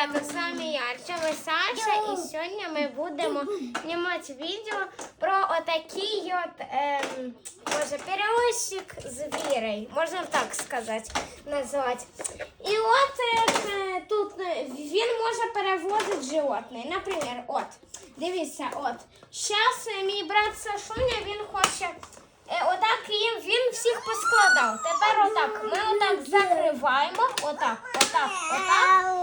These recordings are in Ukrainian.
ребята, з вами я, Артема Саша, і сьогодні ми будемо знімати відео про отакий от, ем, може, перевозчик звірей, можна так сказати, назвати. І от е, тут е, він може перевозити животних. Наприклад, от, дивіться, от, зараз мій брат Сашуня, він хоче Е, отак їм він всіх поскладав. Тепер отак. Ми отак закриваємо. Отак, отак, отак.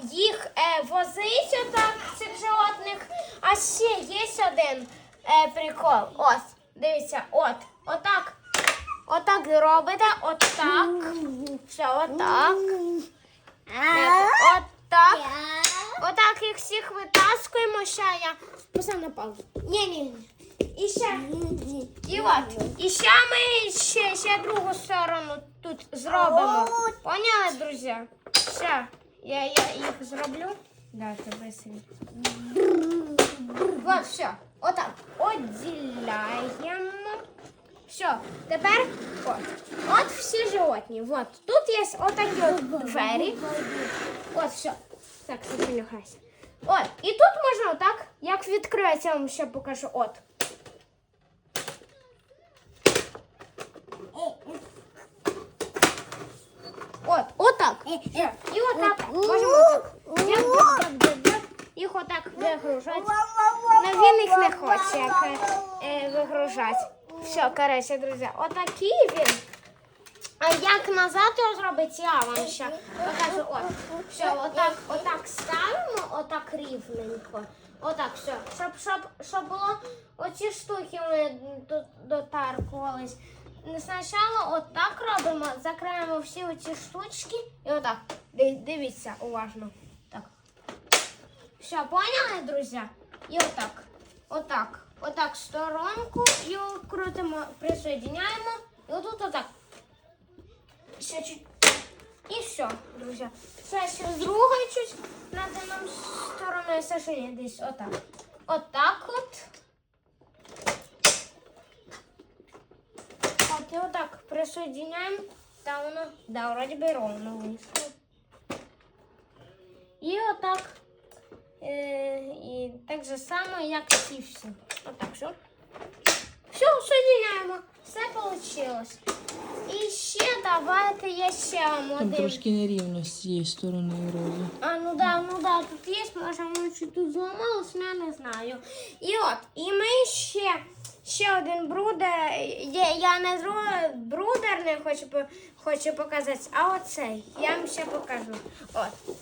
Їх е, возити отак, цих животних. А ще є один е, прикол. Ось, дивіться, от, отак. Отак робите, отак. Все, отак. Отак. Отак їх всіх витаскуємо. Ще я постав на паузу. Ні, ні, ні. І ще. І от. І ще ми ще, ще другу сторону тут зробимо. Поняли, друзі? Все. Я, я їх зроблю. Дайте быстрее. Вот, все. Отак. Отділяємо. Все, тепер от. От всі животні. Вот. Тут є отакі от двері. От, все. Так, запилюхайся. От, і тут можна отак, як відкриється, я вам ще покажу. От, отак. Дяк, дяк, дяк, дяк. Їх отак вигружати. Но він їх не хоче е, вигружати. Все, коротше, друзі, отакий він. А як назад його зробити, я вам ще покажу. От. Все, отак, отак ставимо, отак рівненько. Отак, все. Щоб, щоб, щоб було оці штуки ми дотаркувались. Спочатку отак робимо, закриємо всі оці штучки і отак. Ди- Дивіться уважно. Так. Все, поняли, друзі? І отак. Отак. Отак сторонку і крутимо, присоединяємо. І отут отак. Ще чуть. І все, друзі. Ще ще з другої чуть надо нам стороною сашені десь отак. Отак от. От і отак присоединяємо. Та воно, да, вроді би ровно вийшло. І отак. Е, і так же само, як ці всі. Отак, все. Все, соединяємо. Все вийшло. І ще давайте я ще вам Там один. трошки нерівно з цієї сторони вроді. А, ну да, ну да, тут є, може, воно чуть тут зламалось, я не знаю. І от, і ми ще, Ще один брудер, я, не брудер, не хочу, хочу показати, а оцей, я вам ще покажу. От,